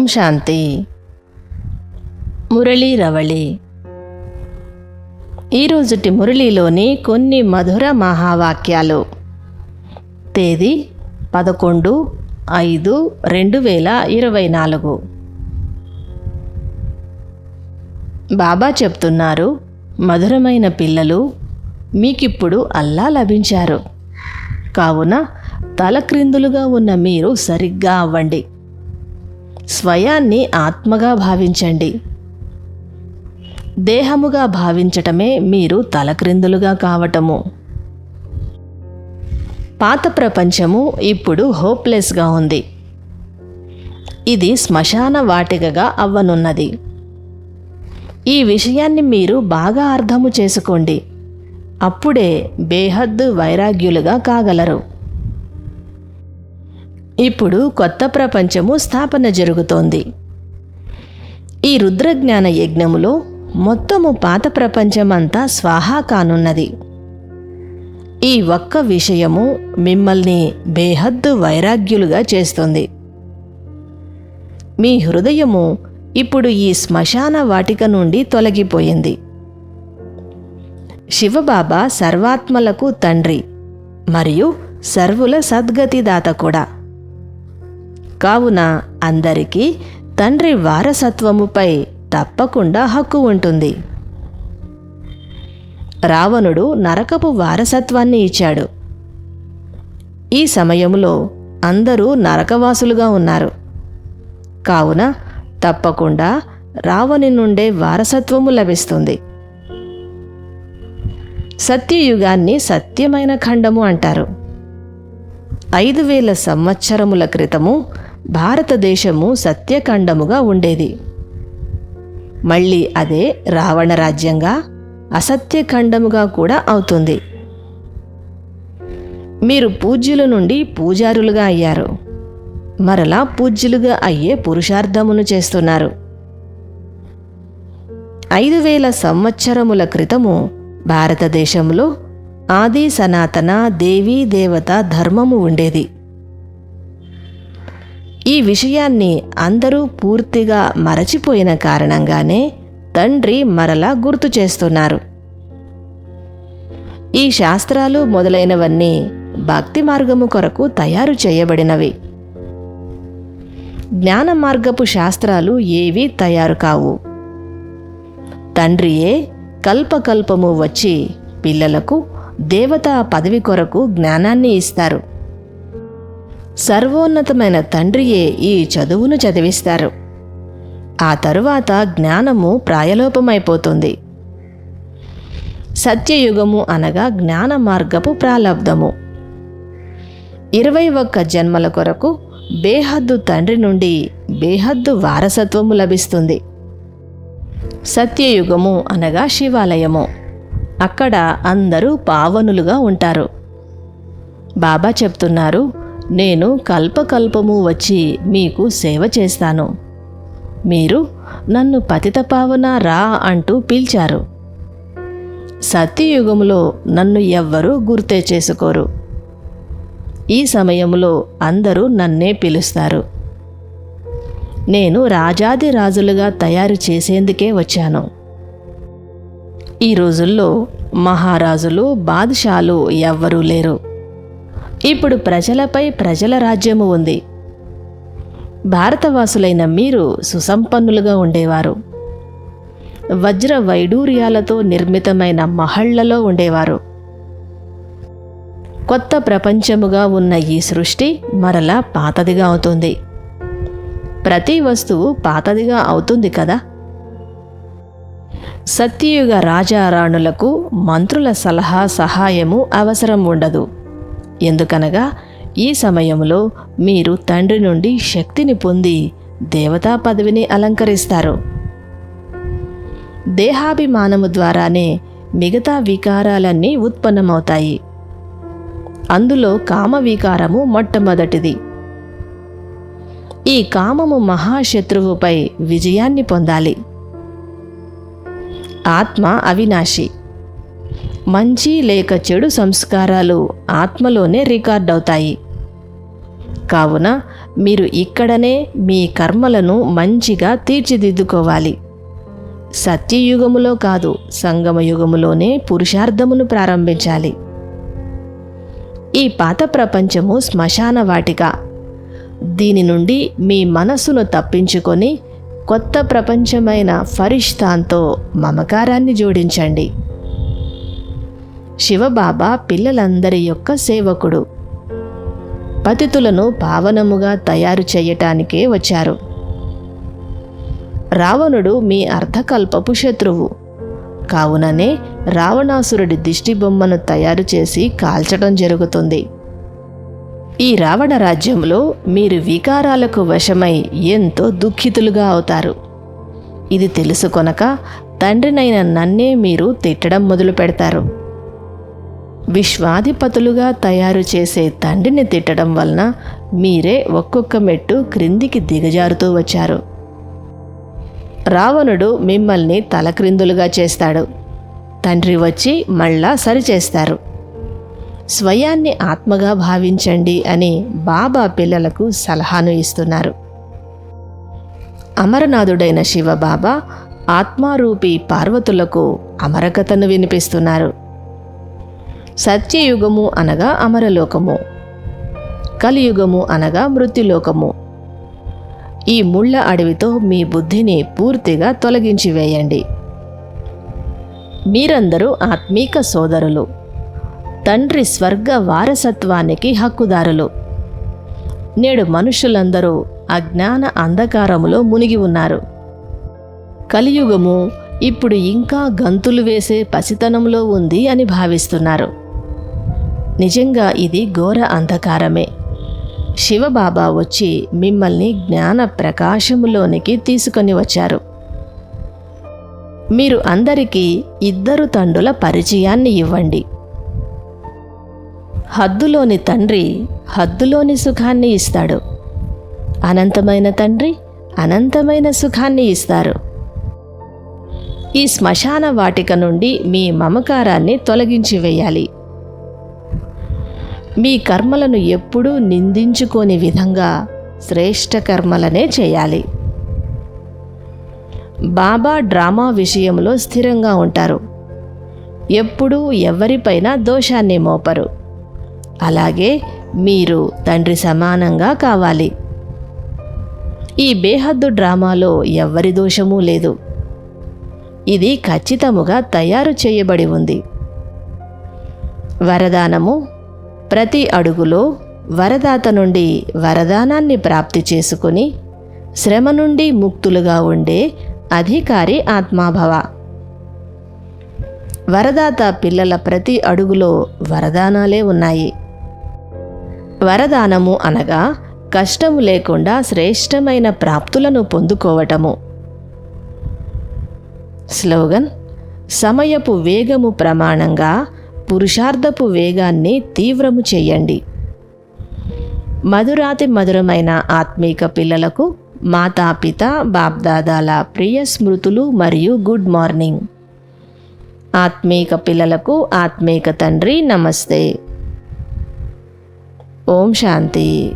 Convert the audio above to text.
ఓం శాంతి. మురళీ రవళి. ఈరోజుటి మురళీలోని కొన్ని మధుర మహావాక్యాలు. తేదీ పదకొండు ఐదు రెండు వేల ఇరవై నాలుగు. బాబా చెప్తున్నారు మధురమైన పిల్లలు మీకిప్పుడు అల్లా లభించారు. కావున తలక్రిందులుగా ఉన్న మీరు సరిగ్గా అవ్వండి. స్వయాన్ని ఆత్మగా భావించండి. దేహముగా భావించటమే మీరు తలక్రిందులుగా కావటము. పాత ప్రపంచము ఇప్పుడు హోప్లెస్గా ఉంది. ఇది శ్మశాన వాటికగా అవ్వనున్నది. ఈ విషయాన్ని మీరు బాగా అర్థము చేసుకోండి. అప్పుడే బేహద్దు వైరాగ్యులుగా కాగలరు. ఇప్పుడు కొత్త ప్రపంచము స్థాపన జరుగుతోంది. ఈ రుద్రజ్ఞాన యజ్ఞములో మొత్తము పాత ప్రపంచమంతా స్వాహా కానున్నది. ఈ ఒక్క విషయము మిమ్మల్ని బేహద్దు వైరాగ్యులుగా చేస్తుంది. మీ హృదయము ఇప్పుడు ఈ శ్మశాన వాటిక నుండి తొలగిపోయింది. శివబాబా సర్వాత్మలకు తండ్రి మరియు సర్వుల సద్గతిదాత కూడా. కావున అందరికీ తండ్రి వారసత్వముపై తప్పకుండా హక్కు ఉంటుంది. రావణుడు నరకపు వారసత్వాన్ని ఇచ్చాడు. ఈ సమయంలో అందరూ నరకవాసులుగా ఉన్నారు. కావున తప్పకుండా రావణి నుండే వారసత్వము లభిస్తుంది. సత్యయుగాన్ని సత్యమైన ఖండము అంటారు. ఐదు వేల సంవత్సరముల క్రితము భారతదేశము సత్యఖండముగా ఉండేది. మళ్ళీ అదే రావణ రాజ్యంగా అసత్యఖండముగా కూడా అవుతుంది. మీరు పూజ్యుల నుండి పూజారులుగా అయ్యారు. మరలా పూజ్యులుగా అయ్యే పురుషార్థమును చేస్తున్నారు. ఐదు వేల సంవత్సరముల క్రితము భారతదేశంలో ఆది సనాతన దేవీ దేవత ధర్మము ఉండేది. ఈ విషయాన్ని అందరూ పూర్తిగా మరచిపోయిన కారణంగానే తండ్రి మరలా గుర్తు చేస్తున్నారు. ఈ శాస్త్రాలు మొదలైనవన్నీ భక్తి మార్గము కొరకు తయారు చేయబడినవి. జ్ఞాన మార్గపు శాస్త్రాలు ఏవీ తయారు కావు. తండ్రియే కల్పకల్పము వచ్చి పిల్లలకు దేవతా పదవి కొరకు జ్ఞానాన్ని ఇస్తారు. సర్వోన్నతమైన తండ్రియే ఈ చదువును చదివిస్తారు. ఆ తరువాత జ్ఞానము ప్రాయలోపమైపోతుంది. సత్యయుగము అనగా జ్ఞాన మార్గపు ప్రాలబ్ధము. ఇరవై ఒక్క జన్మల కొరకు బేహద్దు తండ్రి నుండి బేహద్దు వారసత్వము లభిస్తుంది. సత్యయుగము అనగా శివాలయము. అక్కడ అందరూ పావనులుగా ఉంటారు. బాబా చెప్తున్నారు నేను కల్పకల్పము వచ్చి మీకు సేవ చేస్తాను. మీరు నన్ను పతితపావన రా అంటూ పిలిచారు. సత్యయుగములో నన్ను ఎవ్వరూ గుర్తే చేసుకోరు. ఈ సమయంలో అందరూ నన్నే పిలుస్తారు. నేను రాజాది రాజులుగా తయారు చేసేందుకే వచ్చాను. ఈ రోజుల్లో మహారాజులు బాద్షాలు ఎవ్వరూ లేరు. ఇప్పుడు ప్రజలపై ప్రజల రాజ్యము ఉంది. భారతవాసులైన మీరు సుసంపన్నులుగా ఉండేవారు. వజ్ర వైడూర్యాలతో నిర్మితమైన మహళ్ళలో ఉండేవారు. కొత్త ప్రపంచముగా ఉన్న ఈ సృష్టి మరలా పాతదిగా అవుతుంది. ప్రతి వస్తువు పాతదిగా అవుతుంది కదా? సత్యయుగ రాజారాణులకు మంత్రుల సలహా సహాయము అవసరం ఉండదు. ఎందుకనగా ఈ సమయంలో మీరు తండ్రి నుండి శక్తిని పొంది దేవతా పదవిని అలంకరిస్తారు. దేహాభిమానము ద్వారానే మిగతా వికారాలన్నీ ఉత్పన్నమవుతాయి. అందులో కామ వికారము మొట్టమొదటిది. ఈ కామము మహాశత్రువుపై విజయాన్ని పొందాలి. ఆత్మ అవినాశి. మంచి లేక చెడు సంస్కారాలు ఆత్మలోనే రికార్డ్ అవుతాయి. కావున మీరు ఇక్కడనే మీ కర్మలను మంచిగా తీర్చిదిద్దుకోవాలి. సత్యయుగములో కాదు సంగమయుగములోనే పురుషార్థమును ప్రారంభించాలి. ఈ పాత ప్రపంచము శ్మశాన వాటిక. దీని నుండి మీ మనస్సును తప్పించుకొని కొత్త ప్రపంచమైన ఫరిష్తాంతో మమకారాన్ని జోడించండి. శివబాబా పిల్లలందరి యొక్క సేవకుడు. పతితులను పావనముగా తయారు చేయటానికే వచ్చారు. రావణుడు మీ అర్ధకల్పపు శత్రువు. కావుననే రావణాసురుడి దిష్టి బొమ్మను తయారు చేసి కాల్చడం జరుగుతుంది. ఈ రావణ రాజ్యంలో మీరు వికారాలకు వశమై ఎంతో దుఃఖితులుగా అవుతారు. ఇది తెలుసుకొనక తండ్రినైన నన్నే మీరు తిట్టడం మొదలు పెడతారు విశ్వాధిపతులుగా తయారు చేసే తండ్రిని తిట్టడం వలన మీరే ఒక్కొక్క మెట్టు క్రిందికి దిగజారుతూ వచ్చారు. రావణుడు మిమ్మల్ని తలక్రిందులుగా చేస్తాడు. తండ్రి వచ్చి మళ్ళా సరిచేస్తారు. స్వయాన్ని ఆత్మగా భావించండి అని బాబా పిల్లలకు సలహాను ఇస్తున్నారు. అమరనాథుడైన శివబాబా ఆత్మారూపి పార్వతులకు అమరకథను వినిపిస్తున్నారు. సత్యయుగము అనగా అమరలోకము. కలియుగము అనగా మృత్యులోకము. ఈ ముళ్ళ అడవితో మీ బుద్ధిని పూర్తిగా తొలగించి వేయండి. మీరందరూ ఆత్మీక సోదరులు. తండ్రి స్వర్గ వారసత్వానికి హక్కుదారులు. నేడు మనుషులందరూ అజ్ఞాన అంధకారములో మునిగి ఉన్నారు. కలియుగము ఇప్పుడు ఇంకా గంతులు వేసే పసితనంలో ఉంది అని భావిస్తున్నారు. నిజంగా ఇది ఘోర అంధకారమే. శివబాబా వచ్చి మిమ్మల్ని జ్ఞాన ప్రకాశములోనికి తీసుకొని వచ్చారు. మీరు అందరికీ ఇద్దరు తండ్రుల పరిచయాన్ని ఇవ్వండి. హద్దులోని తండ్రి హద్దులోని సుఖాన్ని ఇస్తాడు. అనంతమైన తండ్రి అనంతమైన సుఖాన్ని ఇస్తారు. ఈ శ్మశాన వాటిక నుండి మీ మమకారాన్ని తొలగించి వేయాలి. మీ కర్మలను ఎప్పుడూ నిందించుకోని విధంగా శ్రేష్ట కర్మలనే చేయాలి. బాబా డ్రామా విషయంలో స్థిరంగా ఉంటారు. ఎప్పుడూ ఎవరిపైన దోషాన్ని మోపరు. అలాగే మీరు తండ్రి సమానంగా కావాలి. ఈ బేహద్దు డ్రామాలో ఎవ్వరి దోషమూ లేదు. ఇది ఖచ్చితముగా తయారు చేయబడి ఉంది. వరదానము ప్రతి అడుగులో వరదాత నుండి వరదానాన్ని ప్రాప్తి చేసుకుని శ్రమ నుండి ముక్తులుగా ఉండే అధికారి ఆత్మాభవ. వరదాత పిల్లల ప్రతి అడుగులో వరదానాలే ఉన్నాయి. వరదానము అనగా కష్టము లేకుండా శ్రేష్టమైన ప్రాప్తులను పొందుకోవటము. స్లోగన్ సమయపు వేగము ప్రమాణంగా పురుషార్థపు వేగాన్ని తీవ్రము చేయండి. మధురాతి మధురమైన ఆత్మీక పిల్లలకు మాతాపిత బాప్దాదాల ప్రియ స్మృతులు మరియు గుడ్ మార్నింగ్. ఆత్మీక పిల్లలకు ఆత్మీక తండ్రి నమస్తే. ఓం శాంతి.